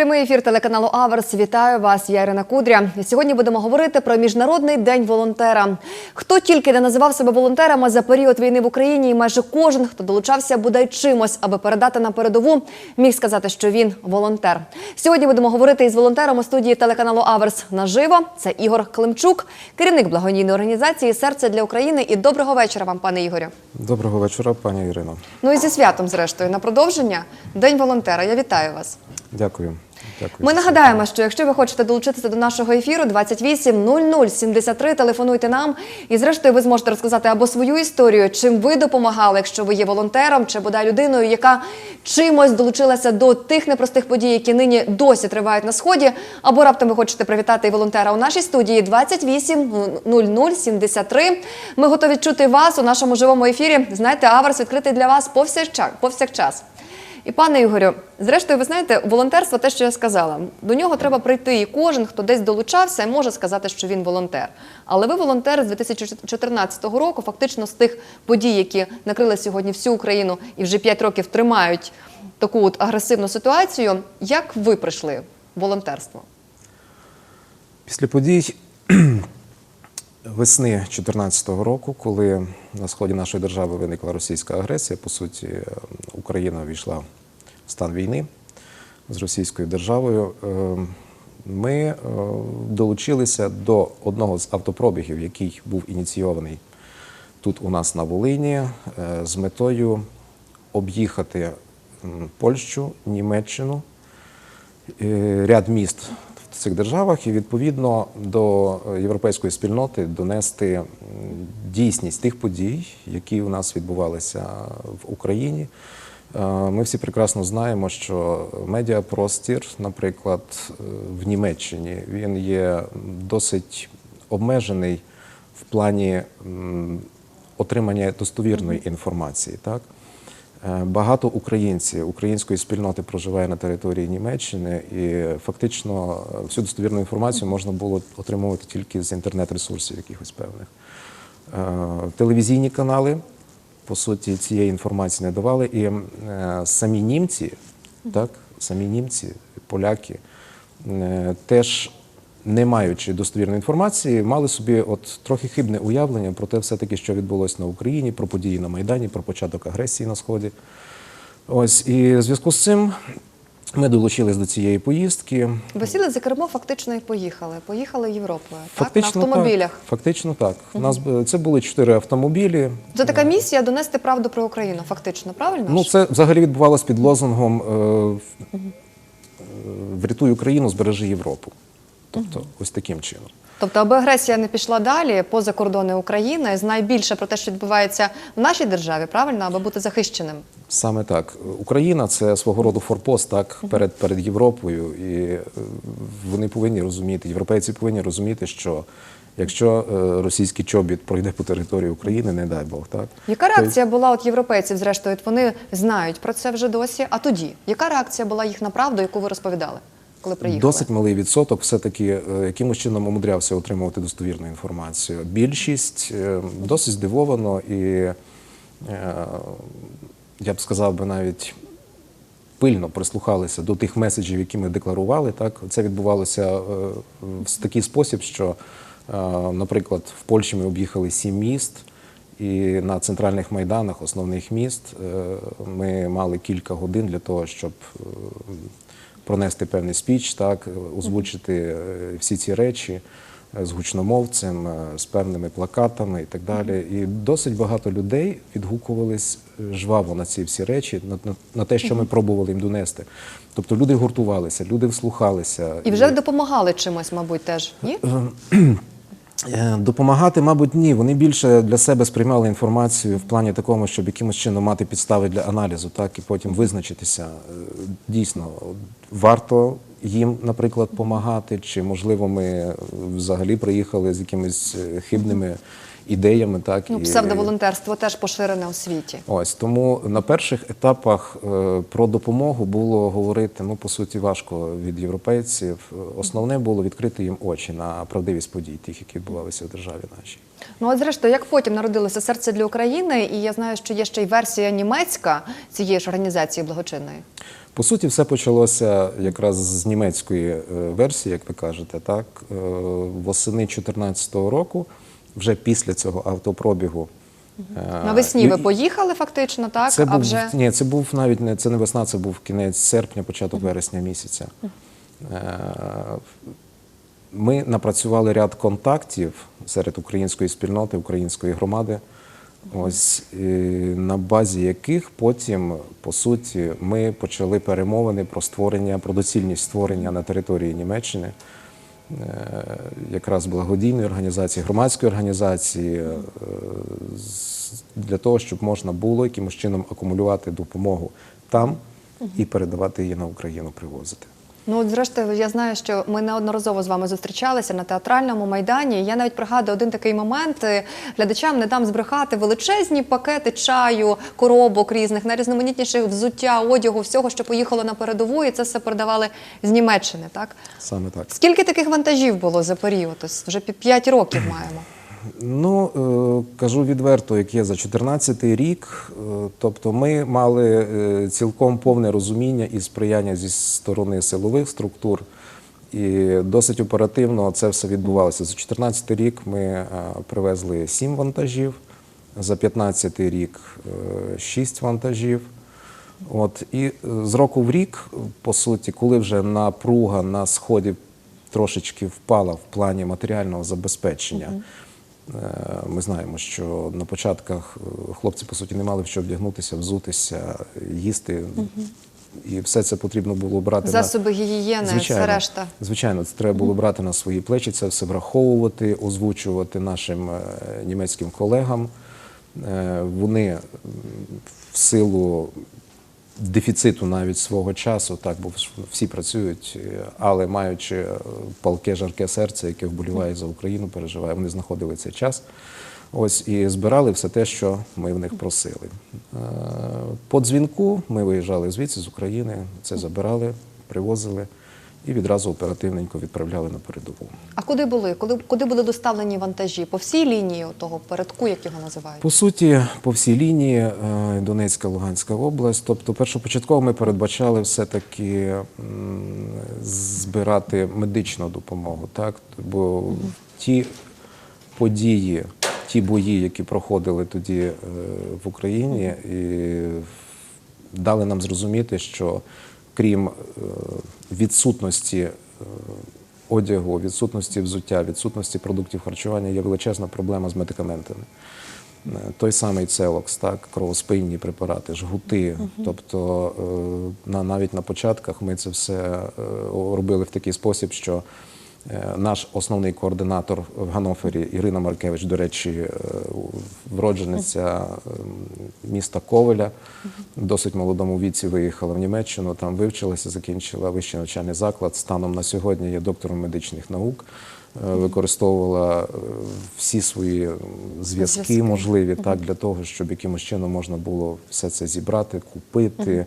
Прямий ефір телеканалу Аверс. Вітаю вас. Я Ірина Кудря. Сьогодні будемо говорити про міжнародний день волонтера. Хто тільки не називав себе волонтерами за період війни в Україні, і майже кожен, хто долучався бодай чимось, аби передати на передову, міг сказати, що він волонтер. Сьогодні будемо говорити із волонтером у студії телеканалу Аверс наживо. Це Ігор Климчук, керівник благодійної організації Серце для України. І доброго вечора вам, пане Ігорю. Доброго вечора, пані Ірино. Ну і зі святом, зрештою, на продовження День волонтера. Я вітаю вас. Дякую. Дякую. Ми нагадаємо, що якщо ви хочете долучитися до нашого ефіру 28 00 73, телефонуйте нам. І зрештою ви зможете розказати або свою історію, чим ви допомагали, якщо ви є волонтером чи бодай людиною, яка чимось долучилася до тих непростих подій, які нині досі тривають на сході. Або раптом ви хочете привітати волонтера у нашій студії 28 00 73. Ми готові чути вас у нашому живому ефірі. Знаєте, Аверс відкритий для вас повсякчас. повсякчас. І пане Ігорю, зрештою, ви знаєте, волонтерство, те, що я сказала, до нього треба прийти, і кожен, хто десь долучався, може сказати, що він волонтер. Але ви волонтер з 2014 року, фактично з тих подій, які накрили сьогодні всю Україну і вже 5 років тримають таку от агресивну ситуацію. Як ви прийшли в волонтерство? Після подій весни 2014 року, коли на сході нашої держави виникла російська агресія, по суті, Україна війшла в стан війни з російською державою. е, Ми е, долучилися до одного з автопробігів, який був ініційований тут у нас на Волині, е, з метою об'їхати Польщу, Німеччину, е, ряд міст в цих державах і відповідно до е, європейської спільноти донести дійсність тих подій, які у нас відбувалися в Україні. Е, Ми всі прекрасно знаємо, що медіапростір, наприклад, е, в Німеччині він є досить обмежений в плані отримання достовірної інформації. Так? Е, Багато українців української спільноти проживає на території Німеччини, і фактично е, всю достовірну інформацію можна було отримувати тільки з інтернет-ресурсів якихось певних. Е, Телевізійні канали, по суті, цієї інформації не давали. І самі німці, так, самі німці, поляки, теж не маючи достовірної інформації, мали собі от трохи хибне уявлення про те, все-таки, що відбулося на Україні, про події на Майдані, про початок агресії на Сході. Ось і в зв'язку з цим ми долучились до цієї поїздки. Ви сіли за кермо, фактично і поїхали. Поїхали Європою, так? На автомобілях. Так. Фактично так. У нас це були чотири автомобілі. Це така місія донести правду про Україну, фактично, правильно? Ну, це взагалі відбувалося під лозунгом е, е, Врятуй Україну, збережи Європу. Тобто, ось таким чином. Тобто, аби агресія не пішла далі поза кордони України, знай більше про те, що відбувається в нашій державі, правильно, аби бути захищеним. Саме так. Україна це свого роду форпост так перед, перед Європою, і е, вони повинні розуміти, європейці повинні розуміти, що якщо е, російський чобіт пройде по території України, не дай Бог, так Яка то- реакція була от європейців, зрештою, вони знають про це вже досі. А тоді, яка реакція була їх на правду, яку ви розповідали, коли приїхали? Досить малий відсоток все-таки е, якимось чином умудрявся отримувати достовірну інформацію. Більшість е, досить здивовано і е, я б сказав би навіть пильно прислухалися до тих меседжів, які ми декларували. Так це відбувалося в такий спосіб, що, наприклад, в Польщі ми об'їхали сім міст. І на центральних майданах основних міст ми мали кілька годин для того, щоб пронести певний спіч, так, озвучити е, всі ці речі е, з гучномовцем, е, з певними плакатами і так далі. І досить багато людей відгукувались жваво на ці всі речі, на, на, на те, що ми пробували їм донести. Тобто люди гуртувалися, люди вслухалися. І вже допомагали чимось, мабуть, теж ні? Е, Допомагати, мабуть, ні. Вони більше для себе сприймали інформацію в плані такому, щоб якимось чином мати підстави для аналізу, так і потім визначитися. е, Дійсно, варто їм, наприклад, допомагати, чи можливо ми е, взагалі приїхали з якимись хибними ідеями, так Ну, і- псевдоволонтерство теж поширене у світі. Ось тому на перших етапах е, про допомогу було говорити ну по суті важко від європейців. Основне було відкрити їм очі на правдивість подій, тих, які відбувалися в державі нашій. Ну, от зрештою, як потім народилося серце для України, і я знаю, що є ще й версія німецька цієї ж організації благочинної. По суті, все почалося якраз з німецької е, версії, як ви кажете, так Е, восени 2014 року, вже після цього автопробігу. е, Навесні ви поїхали фактично, так? це а був вже ні, це був навіть не це не весна, це був кінець серпня, початок вересня місяця. Е, Ми напрацювали ряд контактів серед української спільноти, української громади. Ось на базі яких потім, по суті, ми почали перемовини про створення, про доцільність створення на території Німеччини якраз благодійної організації, громадської організації е, для того, щоб можна було якимось чином акумулювати допомогу там і передавати її на Україну, привозити. Ну, от, зрештою, я знаю, що ми неодноразово з вами зустрічалися на театральному майдані. Я навіть пригадую один такий момент. е, Глядачам не дам збрехати величезні пакети чаю, коробок різних, найрізноманітніших взуття, одягу, всього, що поїхало на передову, і це все передавали з Німеччини. Так Саме так. скільки таких вантажів було за період? Ось вже пі- п'ять років маємо. Ну, е, кажу відверто, як є за 14 рік. е, Тобто ми мали е, цілком повне розуміння і сприяння зі сторони силових структур. І досить оперативно це все відбувалося. За 14 рік ми привезли 7 вантажів, за 15 рік 6 вантажів. От, і з року в рік, по суті, коли вже напруга на сході трошечки впала в плані матеріального забезпечення. Е, Ми знаємо, що на початках е, хлопці, по суті, не мали в що вдягнутися, взутися, їсти. І все це потрібно було брати на Засоби гігієни, все решта. Звичайно, це треба було брати на свої плечі, це все враховувати, озвучувати нашим е, німецьким колегам. Вони в силу дефіциту навіть свого часу, так, бо всі працюють, е, але маючи е, палке жарке серце, яке вболіває за Україну, переживає, вони знаходили цей час. Ось і збирали все те, що ми в них просили. Е, По дзвінку ми виїжджали звідси з України, це забирали, привозили і відразу оперативненько відправляли на передову. А куди були? Куди, куди були доставлені вантажі? По всій лінії того передку, як його називають? По суті, по всій лінії е, Донецька, Луганська область. Тобто, першопочатково ми передбачали все-таки збирати медичну допомогу, так? Бо ті події, ті бої, які проходили тоді е, в Україні, і дали нам зрозуміти, що крім е, відсутності е, одягу, відсутності взуття, відсутності продуктів харчування є величезна проблема з медикаментами. Е, Той самий целокс, так, кровоспинні препарати, жгути. Тобто на, навіть на початках ми це все робили в такий спосіб, що наш основний координатор в Ганофері Ірина Маркевич, до речі, е, вроджениця е, міста Ковеля, досить молодому віці виїхала в Німеччину, там вивчилася, закінчила вищий навчальний заклад. Станом на сьогодні є доктором медичних наук. е, Використовувала е, всі свої зв'язки можливі так для того, щоб якимось чином можна було все це зібрати, купити.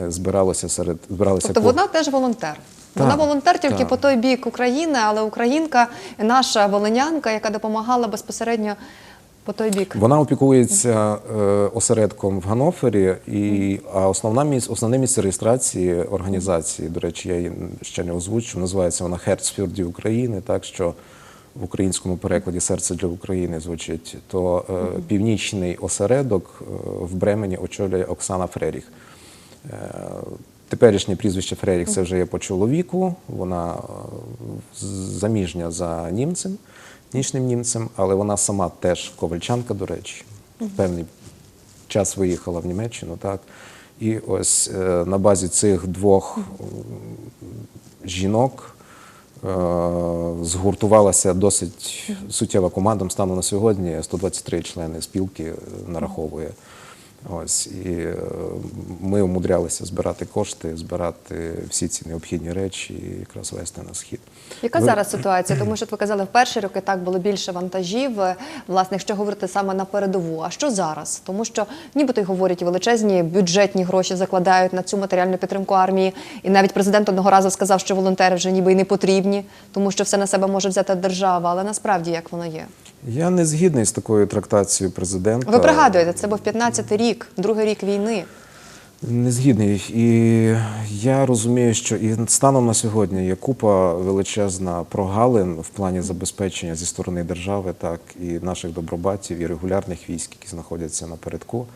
Е, Збиралося серед збиралися Тобто ко- вона теж волонтер. Вона волонтер тільки по той бік України, але українка, наша волинянка, яка допомагала безпосередньо по той бік. Вона опікується е, осередком в Ганофері, і, а основна місць, основне місце реєстрації організації, до речі, я її ще не озвучив, називається вона Херцфюрді України, так що в українському перекладі Серце для України звучить. То е, північний осередок е, в Бремені очолює Оксана Фреріх. Е, Теперішнє прізвище Фреріх це вже є по чоловіку. Вона е, заміжня за німцем, нічним німцем, але вона сама теж ковальчанка, до речі. В певний час виїхала в Німеччину, так. І ось е, на базі цих двох жінок е, згуртувалася досить суттєва команда. Станом на сьогодні 123 члени спілки нараховує. Ось і е, ми умудрялися збирати кошти, збирати всі ці необхідні речі і якраз вести на схід. Яка Ви- зараз ситуація? Тому що ви казали, в перші роки так було більше вантажів, е, власне, якщо говорити саме на передову. А що зараз? Тому що нібито й говорять, величезні бюджетні гроші закладають на цю матеріальну підтримку армії. І навіть президент одного разу сказав, що волонтери вже ніби й не потрібні, тому що все на себе може взяти держава. Але насправді як воно є? Я не згідний з такою трактацією президента. Ви пригадуєте, це був 15-й рік, другий рік війни. Не згідний. І я розумію, що і станом на сьогодні є купа величезна прогалин в плані забезпечення зі сторони держави, так і наших добробатів, і регулярних військ, які знаходяться напередку.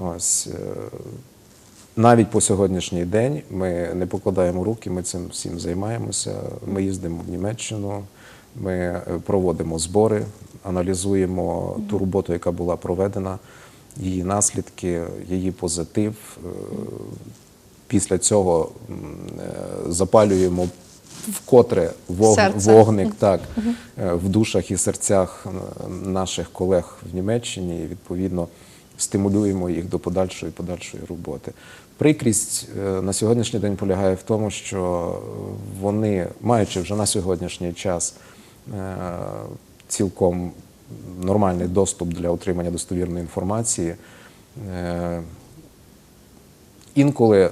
Ось е, навіть по сьогоднішній день ми не покладаємо руки, ми цим всім займаємося. Ми їздимо в Німеччину, ми е, проводимо збори, аналізуємо ту роботу, яка була проведена, її наслідки, її позитив. Е, Після цього е, запалюємо вкотре вог- вогник так, в душах і серцях наших колег в Німеччині. І відповідно стимулюємо їх до подальшої подальшої роботи. Прикрість на сьогоднішній день полягає в тому, що вони, маючи вже на сьогоднішній час цілком нормальний доступ для отримання достовірної інформації, е, інколи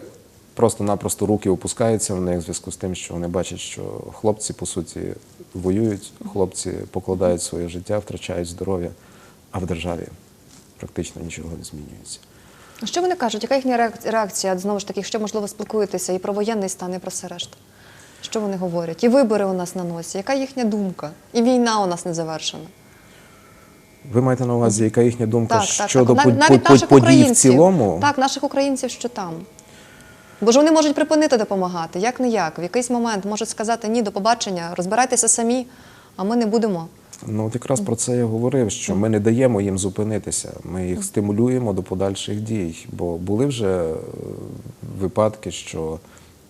просто-напросто руки опускаються в них в зв'язку з тим, що вони бачать, що хлопці, по суті, воюють, хлопці покладають своє життя, втрачають здоров'я, а в державі практично нічого не змінюється. Що вони кажуть? Яка їхня реакція? Знову ж таки, якщо можливо спілкуєтеся і про воєнний стан, і про все решта? Що вони говорять? І вибори у нас на носі. Яка їхня думка? І війна у нас не завершена. Ви маєте на увазі, яка їхня думка Так, так, щодо так. навіть подій в цілому? Так, наших українців, що там. Бо ж вони можуть припинити допомагати, як не як. В якийсь момент можуть сказати ні, до побачення, розбирайтеся самі, а ми не будемо. Ну, от якраз про це я говорив, що ми не даємо їм зупинитися. Ми їх стимулюємо до подальших дій. Бо були вже е, випадки, що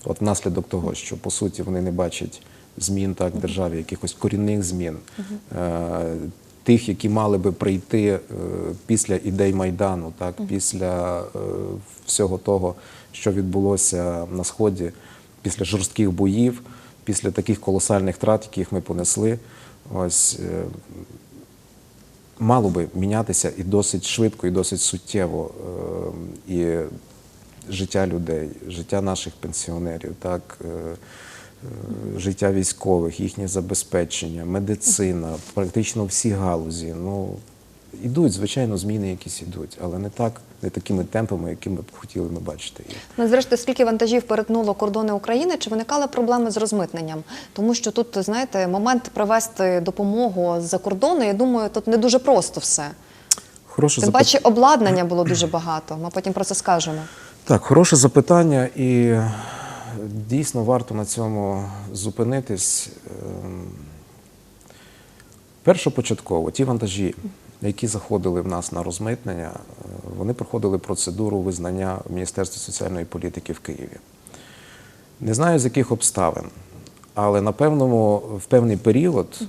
от внаслідок того, що по суті вони не бачать змін так в державі, якихось корінних змін, е, тих, які мали би прийти е, після ідей Майдану, так, після е, всього того, що відбулося на Сході, після жорстких боїв, після таких колосальних втрат, яких ми понесли. Ось мало би мінятися і досить швидко, і досить суттєво і життя людей, життя наших пенсіонерів, так, е, е, життя військових, їхнє забезпечення, медицина, практично всі галузі. Ну, ідуть, звичайно, зміни якісь ідуть, але не так, не такими темпами, якими б хотіли ми бачити їх. Ну, зрештою, скільки вантажів перетнуло кордони України, чи виникали проблеми з розмитненням? Тому що тут, знаєте, момент привезти допомогу з-за кордону, я думаю, тут не дуже просто все. Хороше Тим запит- паче обладнання було дуже багато. Ми потім про це скажемо. Так, хороше запитання, і е, дійсно варто на цьому зупинитись. Ем, Першопочатково ті вантажі, які заходили в нас на розмитнення, е, вони проходили процедуру визнання в Міністерстві соціальної політики в Києві. Не знаю з яких обставин, але на певному, в певний період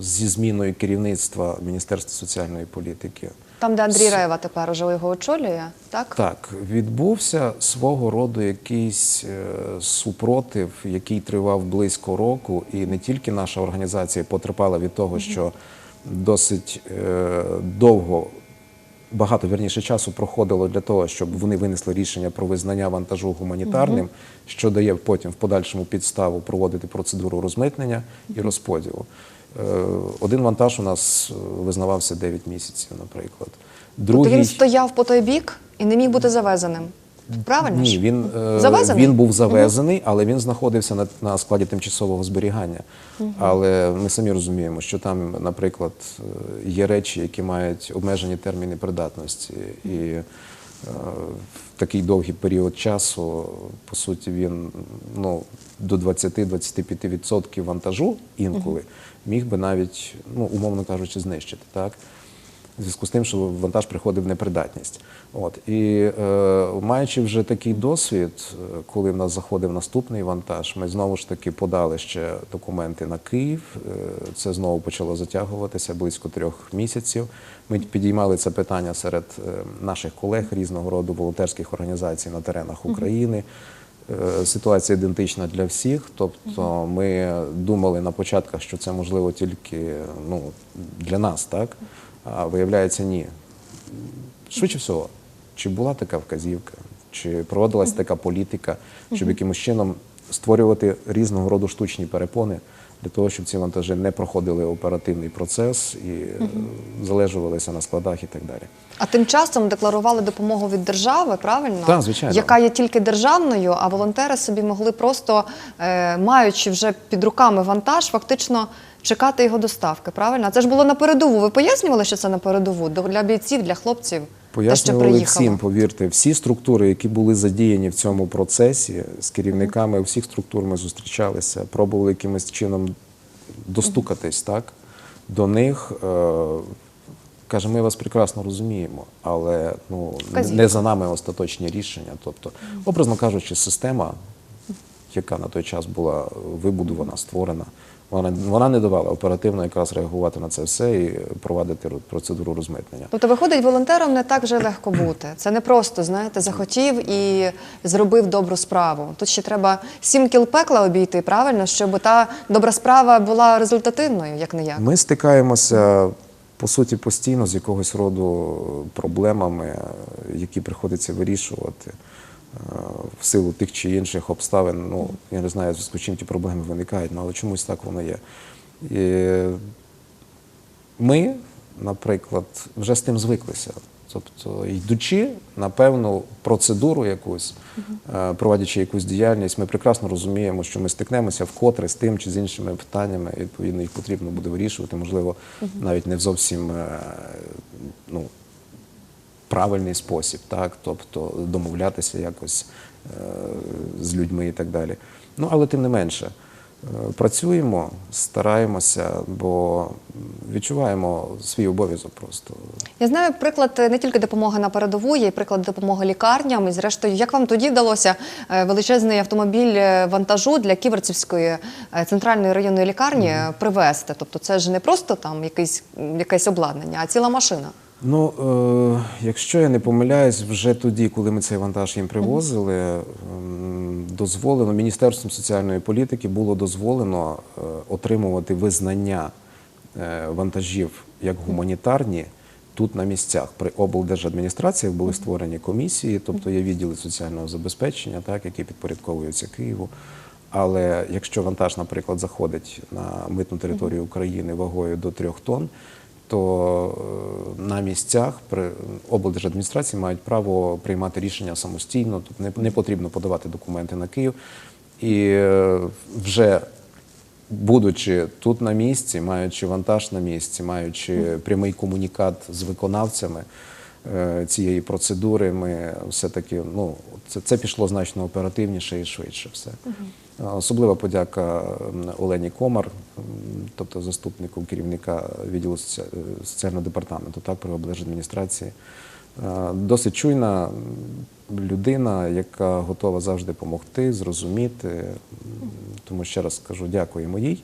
зі зміною керівництва Міністерства соціальної політики Там, де Андрій Рева тепер уже його очолює, так? так, відбувся свого роду якийсь е, супротив, який тривав близько року, і не тільки наша організація потерпала від того, що досить е, довго. Багато вірніше часу проходило для того, щоб вони винесли рішення про визнання вантажу гуманітарним, що дає потім в подальшому підставу проводити процедуру розмитнення і розподілу. Е, Один вантаж у нас е, визнавався 9 місяців, наприклад. Тобто він стояв по той бік і не міг бути завезеним. Правильно? Ні, він, е, Завезений? він був завезений, але він знаходився на, на складі тимчасового зберігання. Але ми самі розуміємо, що там, наприклад, є речі, які мають обмежені терміни придатності. І в такий довгий період часу, по суті, він ну, до 20-25% вантажу інколи міг би навіть, ну, умовно кажучи, знищити. Так? В зв'язку з тим, що вантаж приходив в непридатність. От і е, маючи вже такий досвід, е, коли в нас заходив наступний вантаж, ми знову ж таки подали ще документи на Київ. Е, це знову почало затягуватися близько трьох місяців. Ми підіймали це питання серед е, наших колег різного роду волонтерських організацій на теренах України. Ситуація ідентична для всіх. Тобто ми думали на початках, що це можливо тільки ну, для нас, так? А виявляється, ні. Швидше всього, чи була така вказівка, чи проводилась така політика, щоб якимось чином створювати різного роду штучні перепони для того, щоб ці вантажі не проходили оперативний процес і е, залежувалися на складах і так далі. А тим часом декларували допомогу від держави, правильно? Так, звичайно. Яка є тільки державною, а волонтери собі могли просто, е, маючи вже під руками вантаж, фактично чекати його доставки. Правильно? А це ж було на передову. Ви пояснювали, що це на передову До- для бійців, для хлопців? Пояснювали всім, повірте, всі структури, які були задіяні в цьому процесі, з керівниками всіх структур ми зустрічалися, пробували якимось чином достукатись так, до них. Е, Каже, ми вас прекрасно розуміємо, але ну, не за нами остаточні рішення. Тобто, образно кажучи, система, яка на той час була вибудована, створена, вона, вона не давала оперативно якраз реагувати на це все і провадити процедуру розмитнення. Тобто, виходить, волонтером не так вже легко бути. Це не просто, знаєте, захотів і зробив добру справу. Тут ще треба сім кіл пекла обійти, правильно, щоб та добра справа була результативною, як не як. Ми стикаємося по суті постійно з якогось роду проблемами, які приходиться вирішувати в силу тих чи інших обставин. Ну я не знаю, з чим ті проблеми виникають, ну, але чомусь так воно є. І ми, наприклад, вже з тим звиклися. Тобто, йдучи на певну процедуру якусь, е, проводячи якусь діяльність, ми прекрасно розуміємо, що ми стикнемося вкотре з тим чи з іншими питаннями. і, Відповідно, їх потрібно буде вирішувати, можливо, навіть не в зовсім е, ну, правильний спосіб, так, тобто домовлятися якось е, з людьми і так далі. Ну, але тим не менше, е, працюємо, стараємося, бо відчуваємо свій обов'язок просто. Я знаю приклад е, не тільки допомоги на передову, є й приклад допомоги лікарням. І зрештою, як вам тоді вдалося величезний автомобіль вантажу для Ківерцівської центральної районної лікарні е, привезти? Тобто, це ж не просто там якийсь, якесь обладнання, а ціла машина. Ну, е, якщо я не помиляюсь, вже тоді, коли ми цей вантаж їм привозили, ем, дозволено Міністерством соціальної політики було дозволено е, отримувати визнання е, вантажів як гуманітарні тут на місцях. При облдержадміністраціях були створені комісії, тобто є відділи соціального забезпечення, так, які підпорядковуються Києву. Але якщо вантаж, наприклад, заходить на митну територію України вагою до трьох тонн, то е, на місцях при облдержадміністрації мають право приймати рішення самостійно. Тут не, потрібно подавати документи на Київ. І е, вже будучи тут на місці, маючи вантаж на місці, маючи прямий комунікат з виконавцями е, цієї процедури, ми все-таки ну, це, це пішло значно оперативніше і швидше все. Е, Особлива подяка Олені Комар, тобто заступнику керівника відділу е, соціального департаменту, так, при облдержадміністрації. Е, Досить чуйна людина, яка готова завжди допомогти, зрозуміти. Тому ще раз скажу дякуємо їй.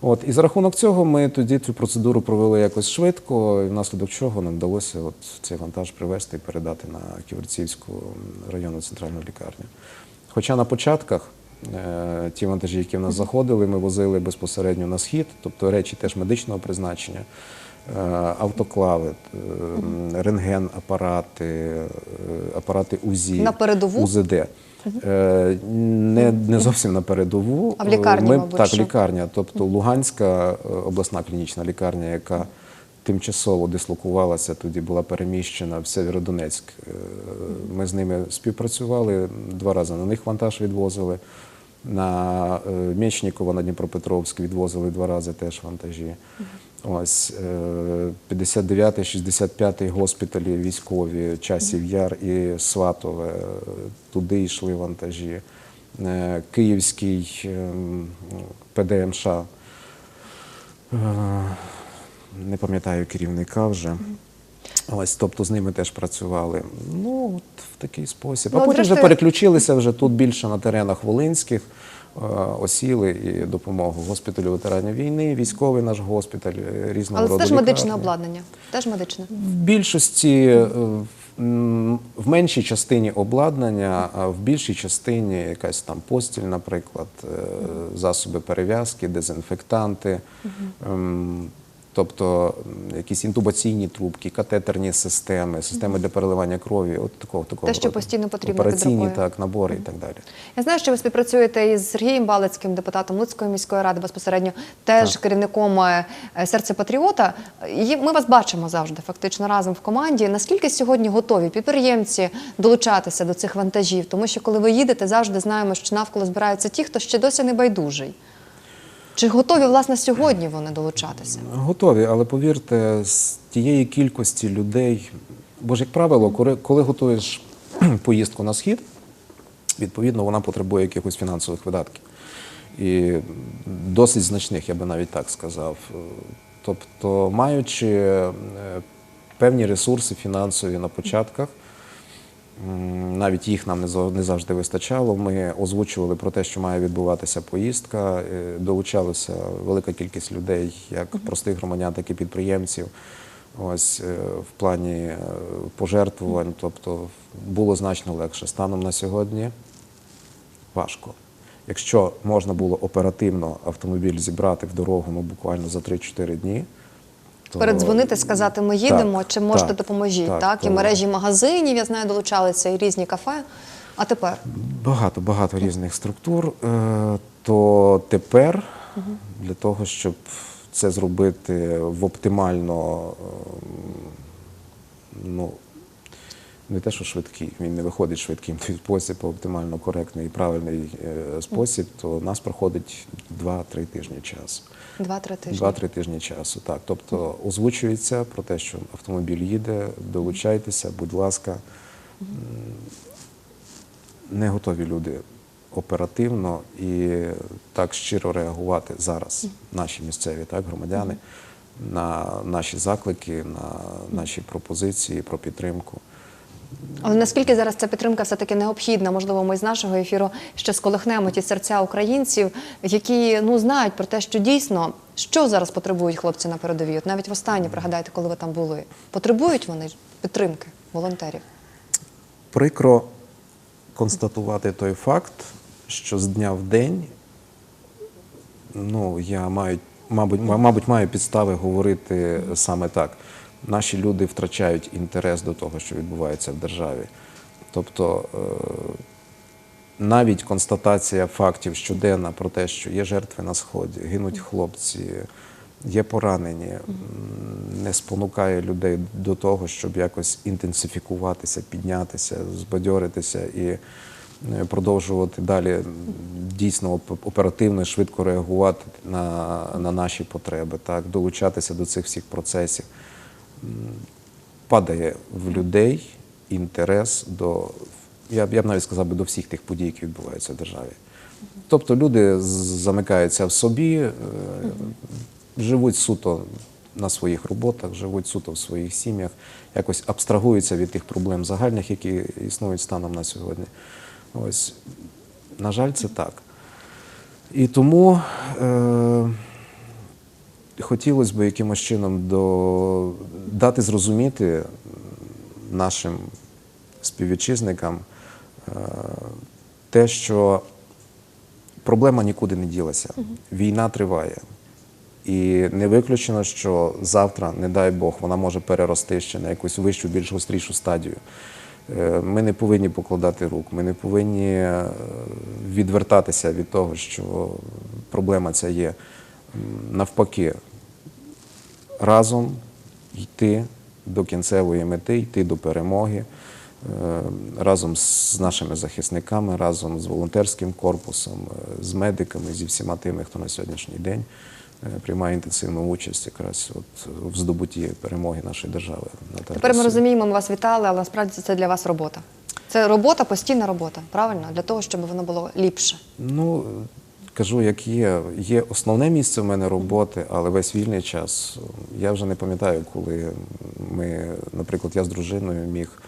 От, і за рахунок цього ми тоді цю процедуру провели якось швидко, і внаслідок чого нам вдалося от цей вантаж привезти і передати на Ківерцівську районну центральну лікарню. Хоча на початках ті вантажі, які в нас заходили, ми возили безпосередньо на схід, тобто речі теж медичного призначення, е, автоклави, е, рентген-апарати, е, апарати УЗІ, На передову? УЗД. Е, Не, не зовсім на передову. А в лікарні, Ми, мабуть, Так, що? лікарня, тобто Луганська е, обласна клінічна лікарня, яка тимчасово дислокувалася, тоді була переміщена в Сєвєродонецьк. Е, Ми з ними співпрацювали, два рази на них вантаж відвозили. На е, Мєчнікова на Дніпропетровськ відвозили два рази теж вантажі. Ось е, 59-й, 65-й госпіталі військові, Часів Яр і Сватове. е, Туди йшли вантажі. Е, Київський ПДМШ. е, Не пам'ятаю керівника вже. Ось, тобто з ними теж працювали. Ну, от в такий спосіб. Ну, А от потім вже переключилися вже тут більше на теренах Волинських, е, осіли і допомогу госпіталю ветеранів війни, військовий наш госпіталь, е, різного Але це роду теж медичне обладнання. Теж медичне. В більшості, е, в- меншій частині обладнання, а в більшій частині якась там постіль, наприклад, е, засоби перев'язки, дезінфектанти. Ем, Тобто якісь інтубаційні трубки, катетерні системи, системи для переливання крові, от такого такого Те, що роду. постійно потрібно операційні так набори і так далі. Я знаю, що ви співпрацюєте із Сергієм Балицьким, депутатом Луцької міської ради, безпосередньо теж керівником е, серця патріота. І Ми вас бачимо завжди, фактично разом в команді. Наскільки сьогодні готові підприємці долучатися до цих вантажів? Тому що коли ви їдете, завжди знаємо, що навколо збираються ті, хто ще досі не байдужий. Чи готові власне сьогодні вони долучатися? Готові, але повірте, з тієї кількості людей, бо ж, як правило, коли, готуєш поїздку на схід, відповідно, вона потребує якихось фінансових видатків. І досить значних, я би навіть так сказав. Тобто, маючи е, певні ресурси фінансові на початках, Навіть їх нам не зав- не завжди вистачало. Ми озвучували про те, що має відбуватися поїздка. Е, Долучалася велика кількість людей, як простих громадян, так і підприємців. Ось е, в плані е, пожертвувань. Тобто було значно легше. Станом на сьогодні важко. Якщо можна було оперативно автомобіль зібрати в дорогу ну, буквально за 3-4 дні. То- Передзвонити, сказати, ми їдемо, Так, чи можете так, допоможіть? Так, так, і то- мережі магазинів, я знаю, долучалися, і різні кафе. А тепер Багато багато різних структур. Е, То тепер для того, щоб це зробити в оптимально, ем, ну не те, що швидкий, він не виходить швидким спосіб, а оптимально коректний і правильний е, спосіб, то у нас проходить 2-3 тижні часу. два-три тижні. Два-три тижні часу. Так, тобто озвучується про те, що автомобіль їде, долучайтеся, будь ласка. Не готові люди оперативно і так щиро реагувати зараз, наші місцеві так, громадяни, на наші заклики, на наші пропозиції про підтримку. Але наскільки зараз ця підтримка все-таки необхідна? Можливо, ми з нашого ефіру ще сколихнемо ті серця українців, які ну знають про те, що дійсно що зараз потребують хлопці на передовій. От навіть востаннє пригадайте, коли ви там були. Потребують вони підтримки волонтерів. Прикро констатувати той факт, що з дня в день, ну, я маю, мабуть, мабуть, маю підстави говорити саме так. Наші люди втрачають інтерес до того, що відбувається в державі. Тобто е, навіть констатація фактів щоденна про те, що є жертви на сході, гинуть хлопці, є поранені, не спонукає людей до того, щоб якось інтенсифікуватися, піднятися, збадьоритися і е, продовжувати далі дійсно оперативно швидко реагувати на, на наші потреби, так, долучатися до цих всіх процесів. Падає в людей інтерес до, я б, я б навіть сказав би, до всіх тих подій, які відбуваються в державі. Тобто люди замикаються в собі, е, живуть суто на своїх роботах, живуть суто в своїх сім'ях, якось абстрагуються від тих проблем загальних, які існують станом на сьогодні. Ось, на жаль, це так. І тому е, хотілося б якимось чином до, дати зрозуміти нашим співвітчизникам е, те, що проблема нікуди не ділася. Війна триває. І не виключено, що завтра, не дай Бог, вона може перерости ще на якусь вищу, більш гострішу стадію. Е, Ми не повинні покладати рук, ми не повинні е, відвертатися від того, що проблема ця є. Навпаки, разом йти до кінцевої мети, йти до перемоги, е, разом з нашими захисниками, разом з волонтерським корпусом, е, з медиками, зі всіма тими, хто на сьогоднішній день е, приймає інтенсивну участь якраз от в здобутті перемоги нашої держави. Тепер ми розуміємо, ми вас вітали, але насправді це для вас робота. Це робота, постійна робота, правильно? Для того, щоб воно було ліпше. Ну, кажу, як є. Є основне місце в мене роботи, але весь вільний час. Я вже не пам'ятаю, коли ми, наприклад, я з дружиною міг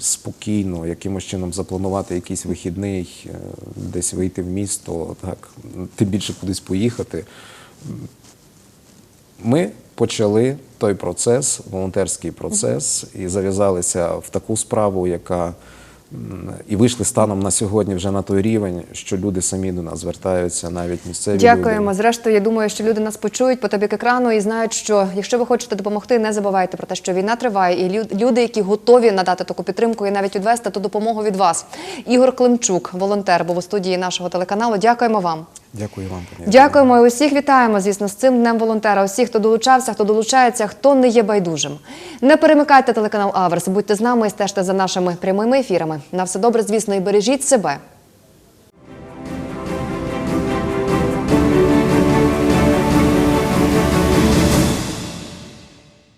спокійно якимось чином запланувати якийсь вихідний, е, десь вийти в місто, так, тим більше кудись поїхати. Ми почали той процес, волонтерський процес, і зав'язалися в таку справу, яка і вийшли станом на сьогодні вже на той рівень, що люди самі до нас звертаються, навіть місцеві Дякуємо. люди. Зрештою, я думаю, що люди нас почують по тобі екрану і знають, що якщо ви хочете допомогти, не забувайте про те, що війна триває, і лю- люди, які готові надати таку підтримку і навіть відвести ту допомогу від вас. Ігор Климчук, волонтер, був у студії нашого телеканалу. Дякуємо вам. Дякую вам, пані. Дякуємо і усіх вітаємо, звісно, з цим днем волонтера. Усіх, хто долучався, хто долучається, хто не є байдужим. Не перемикайте телеканал Аверс. Будьте з нами і стежте за нашими прямими ефірами. На все добре, звісно, і бережіть себе